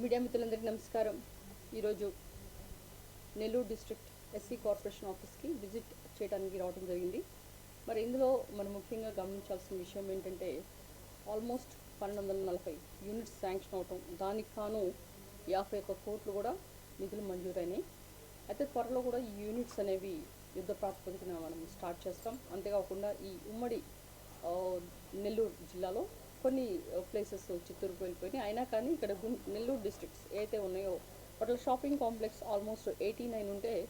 Media మిత్రులందరికీ నమస్కారం. ఈరోజు నెల్లూరు డిస్ట్రిక్ట్ ఎస్సీ కార్పొరేషన్ ఆఫీస్కి విజిట్ చేయడానికి రావడం జరిగింది. మరి ఇందులో మనం ముఖ్యంగా గమనించాల్సిన విషయం ఏంటంటే ఆల్మోస్ట్ పన్నెండు వందల నలభై యూనిట్స్ శాంక్షన్ అవటం దానికి కాను యాభై ఒక్క కోట్లు కూడా నిధులు మంజూరైనాయి. అయితే త్వరలో కూడా ఈ యూనిట్స్ అనేవి యుద్ధ ప్రాతిపదికన మనం స్టార్ట్ చేస్తాం. అంతేకాకుండా ఈ ఉమ్మడి నెల్లూరు జిల్లాలో కొన్ని uh, ప్లేసెస్ చిత్తూరుకు వెళ్ళిపోయినాయి. అయినా కానీ ఇక్కడ గుం- నెల్లూరు డిస్ట్రిక్ట్స్ ఏవైతే ఉన్నాయో వాటిలో shopping complex almost eighty nine ఉంటే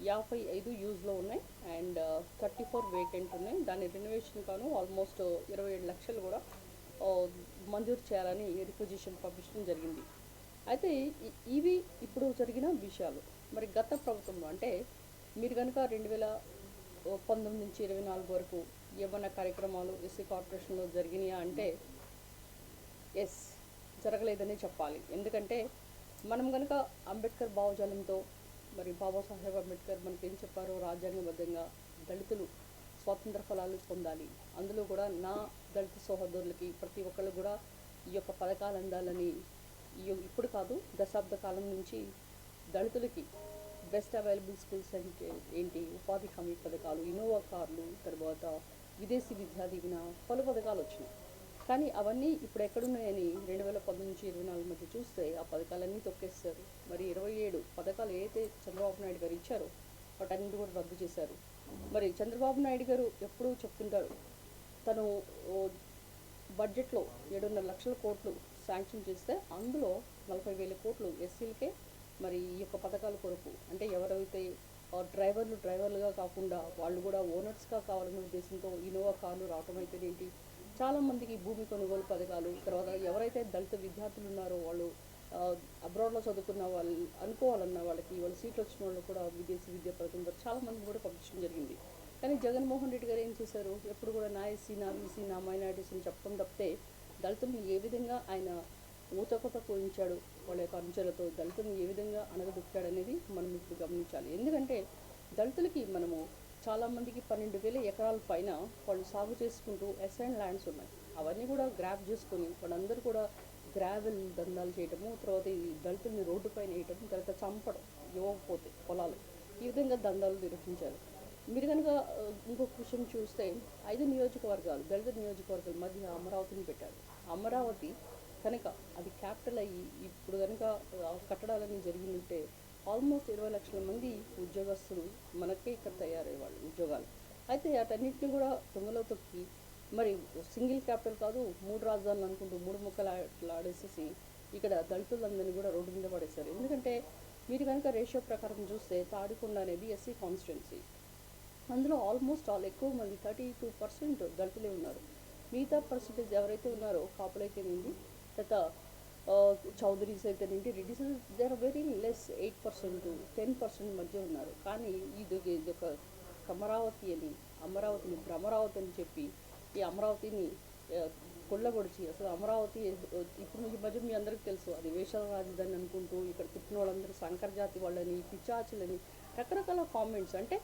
యాభై ఐదు యూజ్లో ఉన్నాయి. అండ్ థర్టీ ఫోర్ వేకెంట్ ఉన్నాయి. దాని రెనోవేషన్ కాను ఆల్మోస్ట్ uh, ఇరవై ఏడు లక్షలు కూడా uh, మంజూరు చేయాలని రిక్వజిషన్ పంపించడం జరిగింది. అయితే ఇవి ఇప్పుడు జరిగిన విషయాలు. మరి గత ప్రభుత్వంలో అంటే మీరు కనుక రెండు వేల పంతొమ్మిది నుంచి ఇరవై నాలుగు వరకు ఏమైనా కార్యక్రమాలు ఎస్సీ కార్పొరేషన్లో జరిగినాయా అంటే ఎస్ జరగలేదనే చెప్పాలి. ఎందుకంటే మనం కనుక అంబేద్కర్ భావజాలంతో మరి బాబాసాహెబ్ అంబేద్కర్ మనకి ఏం చెప్పారో రాజ్యాంగబద్ధంగా దళితులు స్వాతంత్ర ఫలాలు పొందాలి. అందులో కూడా నా దళిత సహోదరులకి ప్రతి ఒక్కళ్ళు కూడా ఈ యొక్క పథకాలు అందాలని ఇప్పుడు కాదు దశాబ్ద కాలం నుంచి దళితులకి బెస్ట్ అవైలబుల్ స్కూల్స్ అంటే ఏంటి? ఉపాధి హామీ పథకాలు ఇన్నోవా కార్లు తర్వాత విదేశీ విద్యా దీవెన పలు పథకాలు వచ్చినాయి. కానీ అవన్నీ ఇప్పుడు ఎక్కడున్నాయని రెండు వేల పంతొమ్మిది నుంచి ఇరవై నాలుగు మధ్య చూస్తే ఆ పథకాలన్నీ తొక్కేస్తారు. మరి ఇరవై ఏడు పథకాలు ఏదైతే చంద్రబాబు నాయుడు గారు ఇచ్చారో వాటన్నిటి కూడా రద్దు చేశారు. మరి చంద్రబాబు నాయుడు గారు ఎప్పుడూ చెప్తుంటారు తను ఓ, బడ్జెట్లో ఏడున్నర లక్షల కోట్లు శాంక్షన్ చేస్తే అందులో నలభై వేల కోట్లు ఎస్సీలకే మరి ఈ యొక్క పథకాల కొరకు. అంటే ఎవరైతే డ్రైవర్లు డ్రైవర్లుగా కాకుండా వాళ్ళు కూడా ఓనర్స్గా కావాలనే ఉద్దేశంతో ఇన్నోవా కార్లు రావటం అయితేనేంటి చాలామందికి భూమి కొనుగోలు పథకాలు తర్వాత ఎవరైతే దళిత విద్యార్థులు ఉన్నారో వాళ్ళు అబ్రాడ్లో చదువుకున్న వాళ్ళు అనుకోవాలన్న వాళ్ళకి వాళ్ళ సీట్లు వచ్చిన వాళ్ళు కూడా విదేశీ విద్యా పథకం ద్వారా చాలా మంది కూడా పంపించడం జరిగింది. కానీ జగన్మోహన్ రెడ్డి గారు ఏం చేశారు? ఎప్పుడు కూడా నా ఎస్సీ నా బీసీ నా మైనార్టీస్ అని చెప్పడం తప్పితే దళితుల్ని ఏ విధంగా ఆయన ఊతకొత పోయించాడు? వాళ్ళ యొక్క అనుచరులతో దళితుల్ని ఏ విధంగా అణగదొక్కాడనేది మనం ఇప్పుడు గమనించాలి. ఎందుకంటే దళితులకి మనము చాలామందికి పన్నెండు వేల ఎకరాల పైన వాళ్ళు సాగు చేసుకుంటూ ఎస్ఐన్ ల్యాండ్స్ ఉన్నాయి. అవన్నీ కూడా గ్రాప్ చేసుకొని వాళ్ళందరూ కూడా గ్రావెల్ దందాలు చేయటము తర్వాత ఈ దళితుల్ని రోడ్డు పైన వేయటం తర్వాత చంపడం ఇవ్వకపోతే పొలాలు. ఈ విధంగా దందాలు నిర్వహించారు. మీరు కనుక ఇంకొక విషయం చూస్తే ఐదు నియోజకవర్గాలు దళిత నియోజకవర్గాల మధ్య అమరావతిని పెట్టారు. అమరావతి కనుక అది క్యాపిటల్ అయ్యి ఇప్పుడు కనుక కట్టడాలన్నీ జరిగి ఉంటే ఆల్మోస్ట్ ఇరవై లక్షల మంది ఉద్యోగస్తులు మనకే ఇక్కడ తయారయ్యేవాళ్ళు ఉద్యోగాలు. అయితే వాటన్నిటిని కూడా దొంగలో తొక్కి మరి సింగిల్ క్యాపిటల్ కాదు మూడు రాజధానులు అనుకుంటూ మూడు ముక్కలు ఆడేసేసి ఇక్కడ దళితులందరినీ కూడా రోడ్డు మీద పడేశారు. ఎందుకంటే మీరు కనుక రేషియో ప్రకారం చూస్తే తాడికొండ అనేది ఎస్సీ కాన్స్టిట్యున్సీ. అందులో ఆల్మోస్ట్ ఆల్ ఎక్కువ మంది థర్టీ టూ పర్సెంట్ దళితులే ఉన్నారు. మిగతా పర్సెంటేజ్ ఎవరైతే ఉన్నారో కాపులైతేనేంటి తర్వాత చౌదరీస్ Reddy Reddy's they are very less eight percent ten percent మధ్య ఉన్నారు. కానీ ఇది ఇది ఒక అమరావతి అని అమరావతిని భ్రమరావతి అని చెప్పి ఈ అమరావతిని కొల్లగొడిచి అసలు అమరావతి ఇప్పుడు ఈ మధ్య మీ అందరికీ తెలుసు అది వేషాల రాజధాని అనుకుంటూ ఇక్కడ పుట్టిన వాళ్ళందరూ సంకర్ జాతి వాళ్ళని పిచాచులని రకరకాల కామెంట్స్ అంటే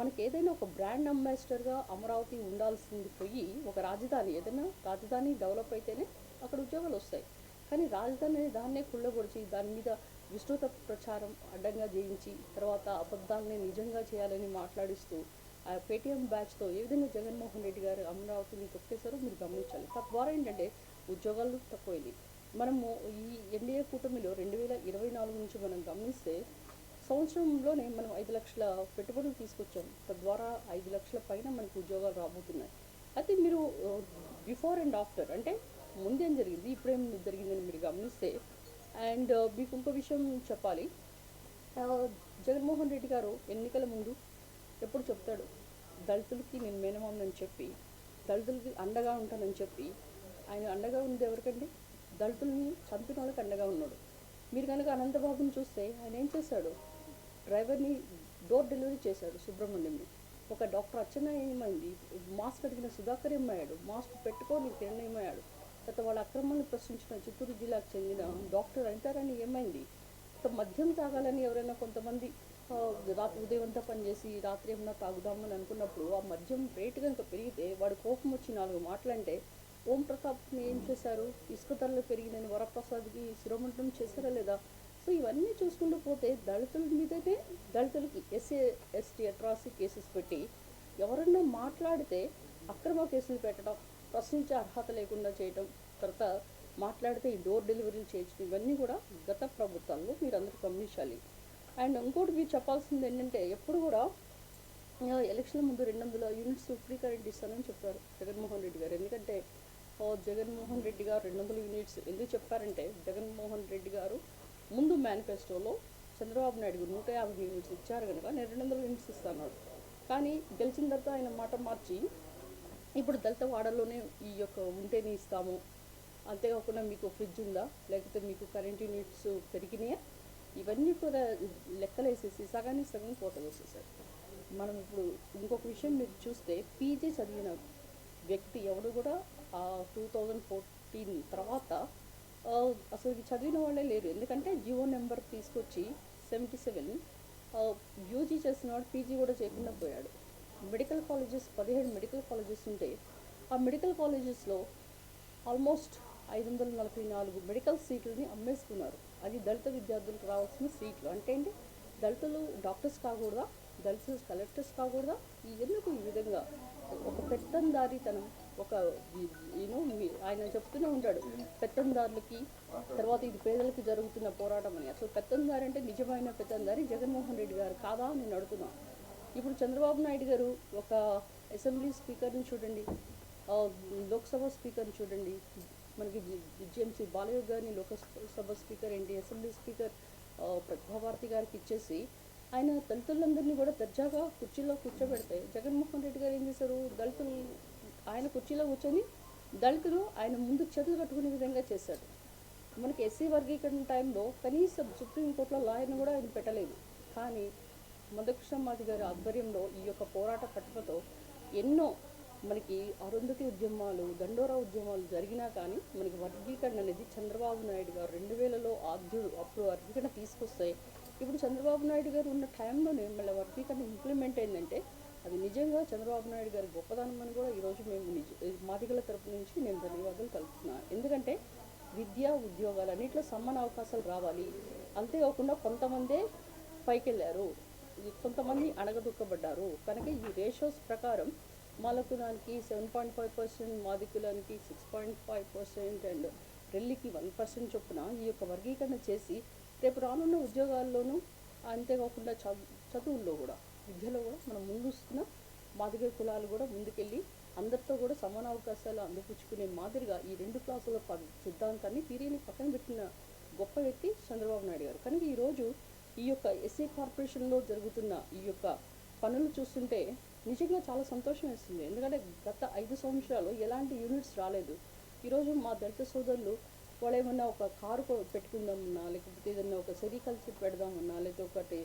మనకి ఏదైనా ఒక బ్రాండ్ అంబాసిడర్గా అమరావతి ఉండాల్సింది పోయి ఒక రాజధాని ఏదైనా రాజధాని డెవలప్ అయితేనే అక్కడ ఉద్యోగాలు వస్తాయి. కానీ రాజధాని అనే దాన్నే కుళ్ళగొడిచి దాని మీద విస్తృత ప్రచారం అడ్డంగా చేయించి తర్వాత అబద్ధాలని నిజంగా చేయాలని మాట్లాడిస్తూ ఆ పేటీఎం బ్యాచ్తో ఏ విధంగా జగన్మోహన్ రెడ్డి గారు అమరావతిని తొక్కేశారో మీరు గమనించాలి. తద్వారా ఏంటంటే ఉద్యోగాలు తక్కువైంది మనము ఈ ఎన్డీఏ కూటమిలో రెండు వేల ఇరవై నాలుగు నుంచి మనం గమనిస్తే సంవత్సరంలోనే మనం ఐదు లక్షల పెట్టుబడులు తీసుకొచ్చాం. తద్వారా ఐదు లక్షల పైన మనకు ఉద్యోగాలు రాబోతున్నాయి. అయితే మీరు బిఫోర్ అండ్ ఆఫ్టర్ అంటే ముందేం జరిగింది? ఇప్పుడేం జరిగిందని మీరు గమనిస్తే అండ్ uh, మీకు ఇంకో విషయం చెప్పాలి. Uh, జగన్మోహన్ రెడ్డి గారు ఎన్నికల ముందు ఎప్పుడు చెప్తాడు దళితులకి నేను మేనమామని చెప్పి దళితులకి అండగా ఉంటానని చెప్పి. ఆయన అండగా ఉంది ఎవరికండి? దళితుల్ని చంపిన వాళ్ళకి అండగా ఉన్నాడు. మీరు కనుక అనంతబాబుని చూస్తే ఆయన ఏం చేశాడు? డ్రైవర్ని డోర్ డెలివరీ చేశాడు సుబ్రహ్మణ్యంని. ఒక డాక్టర్ అచ్చన్న ఏమైంది మాస్క్ అడిగిన సుధాకర్ ఏమయ్యాడు మాస్క్ పెట్టుకొని కిరణ్ గత తర్వాత వాళ్ళ అక్రమాలను ప్రశ్నించిన చిత్తూరు జిల్లాకు చెందిన డాక్టర్ అంటారని ఏమైంది? మద్యం తాగాలని ఎవరైనా కొంతమంది రాత్రి ఉదయం అంతా పనిచేసి రాత్రి ఏమన్నా తాగుదామని అనుకున్నప్పుడు ఆ మద్యం రేటు కనుక పెరిగితే వాడు కోపం వచ్చి నాలుగు మాటలంటే ఓం ప్రతాప్ని ఏం చేశారు? ఇసుక ధరలు పెరిగినని వరప్రసాద్కి శిరోమంటనం చేశారా లేదా? సో ఇవన్నీ చూసుకుంటూ పోతే దళితుల మీదనే దళితులకి ఎస్సీ ఎస్టీ అట్రాసిటీ కేసెస్ పెట్టి ఎవరన్నా మాట్లాడితే అక్రమ కేసులు పెట్టడం ప్రశ్నించే అర్హత లేకుండా చేయటం తర్వాత మాట్లాడితే ఈ డోర్ డెలివరీలు చేయొచ్చు ఇవన్నీ కూడా గత ప్రభుత్వాల్లో మీరందరూ గమనించాలి. అండ్ ఇంకోటి మీరు చెప్పాల్సింది ఏంటంటే ఎప్పుడు కూడా ఎలక్షన్ ముందు రెండు వందల యూనిట్స్ ఫ్రీ కరెంట్ ఇస్తానని చెప్పారు జగన్మోహన్ రెడ్డి గారు. ఎందుకంటే జగన్మోహన్ రెడ్డి గారు రెండు వందల యూనిట్స్ ఎందుకు చెప్పారంటే జగన్మోహన్ రెడ్డి గారు ముందు మేనిఫెస్టోలో చంద్రబాబు నాయుడు నూట యాభై యూనిట్స్ ఇచ్చారు కనుక నేను రెండు వందల యూనిట్స్ ఇస్తాను కానీ గెలిచిన తర్వాత ఆయన మాట మార్చి ఇప్పుడు దళిత వాడలోనే ఈ యొక్క ఉంటేనే ఇస్తాము. అంతేకాకుండా మీకు ఫ్రిడ్జ్ ఉందా? లేకపోతే మీకు కరెంట్ యూనిట్స్ పెరిగినాయా? ఇవన్నీ కూడా లెక్కలేసేసి సగానికి సగం కోత వేసేసారు. మనం ఇప్పుడు ఇంకొక విషయం మీరు చూస్తే పీజీ చదివిన వ్యక్తి ఎవడు కూడా టూ థౌజండ్ ఫోర్టీన్ తర్వాత అసలు చదివిన వాళ్ళే లేరు. ఎందుకంటే జియో నెంబర్ తీసుకొచ్చి సెవెంటీ సెవెన్ యూజీ చేసిన వాడు పీజీ కూడా చేయకుండా పోయాడు. మెడికల్ కాలేజెస్ పదిహేడు మెడికల్ కాలేజెస్ ఉంటే ఆ మెడికల్ కాలేజెస్లో ఆల్మోస్ట్ ఐదు వందల నలభై నాలుగు మెడికల్ సీట్లని అమ్మేసుకున్నారు. అది దళిత విద్యార్థులకు రావాల్సిన సీట్లు. అంటే ఏంటి? దళితులు డాక్టర్స్ కాకూడదా? దళితులు కలెక్టర్స్ కాకూడదా? ఈ ఎందుకు ఈ విధంగా ఒక పెత్తందారితనం ఒక యూనో ఆయన చెప్తూనే ఉంటాడు పెత్తందారులకి తర్వాత ఇది పేదలకు జరుగుతున్న పోరాటం అని. అసలు పెత్తందారి అంటే నిజమైన పెత్తందారి జగన్మోహన్ రెడ్డి గారు కాదా అని నేను అడుగుతున్నాను ఇప్పుడు చంద్రబాబు నాయుడు గారు ఒక అసెంబ్లీ స్పీకర్ని చూడండి లోక్సభ స్పీకర్ని చూడండి. మనకి జిఎంసీ బాలయ్య గారిని లోకసభ స్పీకర్ ఏంటి అసెంబ్లీ స్పీకర్ ఆ, గారికి ఇచ్చేసి ఆయన దళితులందరినీ కూడా దర్జాగా కుర్చీలో కూర్చోబెడితే జగన్మోహన్ రెడ్డి గారు ఏం చేశారు? దళితులు ఆయన కుర్చీలో కూర్చొని దళితులు ఆయన ముందు చేతులు కట్టుకునే విధంగా చేశారు. మనకి ఎస్సీ వర్గీకరణ టైంలో కనీసం సుప్రీంకోర్టులో లాయర్ని కూడా ఆయన పెట్టలేదు. కానీ మధుకృష్ణమాది గారి ఆధ్వర్యంలో ఈ యొక్క పోరాట పట్టుకతో ఎన్నో మనకి అరుంధతి ఉద్యమాలు దండోరా ఉద్యమాలు జరిగినా కానీ మనకి వర్గీకరణ అనేది చంద్రబాబు నాయుడు గారు రెండు వేలలో ఆద్యుడు అప్పుడు వర్గీకరణ తీసుకొస్తే ఇప్పుడు చంద్రబాబు నాయుడు గారు ఉన్న టైంలోనే మళ్ళీ వర్గీకరణ ఇంప్లిమెంట్ అయిందంటే అది నిజంగా చంద్రబాబు నాయుడు గారి గొప్పదనం అని కూడా ఈరోజు మేము నిజ మాదిగల తరపు నుంచి నేను ధన్యవాదాలు కలుపుతున్నాను ఎందుకంటే విద్య ఉద్యోగాలు అన్నింటిలో సమాన అవకాశాలు రావాలి. అంతేకాకుండా కొంతమందే పైకి వెళ్ళారు కొంతమంది అణగదొక్కబడ్డారు. కనుక ఈ రేషియోస్ ప్రకారం మాలకులానికి seven point five percent మాదికులానికి six point five percent and రెల్లికి one percent చొప్పున ఈ యొక్క వర్గీకరణ చేసి రేపు రానున్న ఉద్యోగాల్లోనూ అంతేకాకుండా చదువు చదువుల్లో కూడా విద్యలో కూడా మనం ముందుస్తున్న మాదిగ కులాలు కూడా ముందుకెళ్ళి అందరితో కూడా సమాన అవకాశాలు అందిపుచ్చుకునే మాదిరిగా ఈ రెండు క్లాసుల ప- సిద్ధాంతాన్ని తీరిని పక్కన పెట్టిన గొప్ప వ్యక్తి చంద్రబాబు నాయుడు గారు. కనుక ఈరోజు ఈ యొక్క ఎస్సీ కార్పొరేషన్లో జరుగుతున్న ఈ యొక్క పనులు చూస్తుంటే నిజంగా చాలా సంతోషం వేస్తుంది. ఎందుకంటే గత ఐదు సంవత్సరాలు ఎలాంటి యూనిట్స్ రాలేదు. ఈరోజు మా దళిత సోదరులు వాళ్ళు ఏమన్నా ఒక కారు పెట్టుకుందామన్నా లేకపోతే ఏదన్నా ఒక సెరికల్చర్ పెడదామన్నా లేకపోతే ఒకటి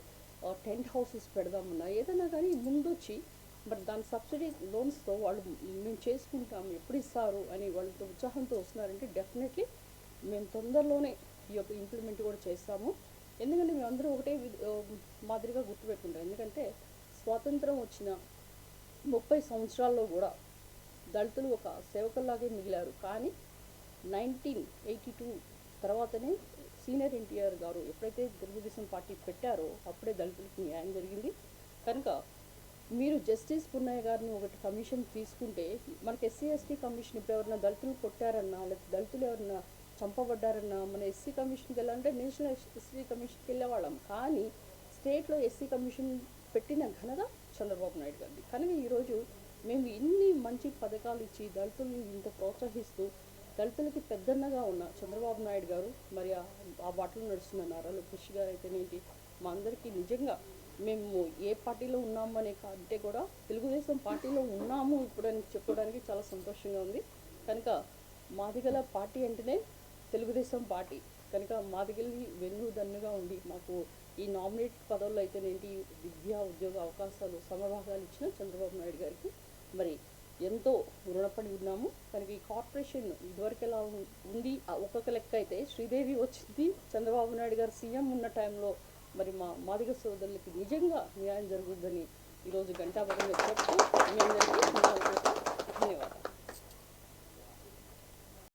టెంట్ హౌసెస్ పెడదామన్నా ఏదైనా కానీ ముందొచ్చి మరి దాని సబ్సిడీ లోన్స్తో వాళ్ళు మేము చేసుకుంటాం ఎప్పుడు ఇస్తారు అని వాళ్ళతో ఉత్సాహంతో వస్తున్నారంటే డెఫినెట్లీ మేము తొందరలోనే ఈ యొక్క ఇంప్లిమెంట్ కూడా చేస్తాము. ఎందుకంటే మేము అందరూ ఒకటే వి- మాదిరిగా గుర్తుపెట్టుకుంటాం. ఎందుకంటే స్వాతంత్రం వచ్చిన ముప్పై సంవత్సరాల్లో కూడా దళితులు ఒక సేవకుల్లాగే మిగిలారు. కానీ నైన్టీన్ ఎయిటీ టూ తర్వాతనే సీనియర్ ఎన్టీఆర్ గారు ఎప్పుడైతే తెలుగుదేశం పార్టీ పెట్టారో అప్పుడే దళితులకు న్యాయం జరిగింది. కనుక మీరు జస్టిస్ పున్నయ్య గారిని ఒకటి కమిషన్ తీసుకుంటే మనకి ఎస్సీ ఎస్టీ కమిషన్ ఇప్పుడు ఎవరైనా దళితులు కొట్టారన్నా లేకపోతే దళితులు ఎవరైనా చంపబడ్డారన్న మన ఎస్సీ కమిషన్కి వెళ్ళాలంటే నేషనల్ ఎస్సీ కమిషన్కి వెళ్ళేవాళ్ళం. కానీ స్టేట్లో ఎస్సీ కమిషన్ పెట్టిన ఘనత చంద్రబాబు నాయుడు గారిది. కనుక ఈరోజు మేము ఇన్ని మంచి పథకాలు ఇచ్చి దళితుల్ని ఇంత ప్రోత్సహిస్తూ దళితులకి పెద్దన్నగా ఉన్న చంద్రబాబు నాయుడు గారు మరి ఆ- ఆ బాటలో నడుస్తున్న నారా లోకేష్ గారు అయితేనేంటి మా అందరికీ నిజంగా మేము ఏ పార్టీలో ఉన్నాము అనే కంటే కూడా తెలుగుదేశం పార్టీలో ఉన్నాము ఇప్పుడు అని చెప్పడానికి చాలా సంతోషంగా ఉంది. కనుక మాదిగల పార్టీ అంటేనే తెలుగుదేశం పార్టీ. కనుక మాదిగల్ని వెన్ను దన్నుగా ఉండి మాకు ఈ నామినేట్ పదవుల్లో అయితేనేంటి విద్యా ఉద్యోగ అవకాశాలు సమభాగాలు ఇచ్చిన చంద్రబాబు నాయుడు గారికి మరి ఎంతో రుణపడి ఉన్నాము. కనుక ఈ కార్పొరేషన్ ఇదివరకు ఎలా ఉం- ఉంది? ఆ ఒక్కొక్క లెక్క అయితే శ్రీదేవి వచ్చింది. చంద్రబాబు నాయుడు గారు సీఎం ఉన్న టైంలో మరి మా మాదిగ సోదరులకి నిజంగా న్యాయం జరుగుతుందని ఈరోజు గంటాపదంగా చెప్తూ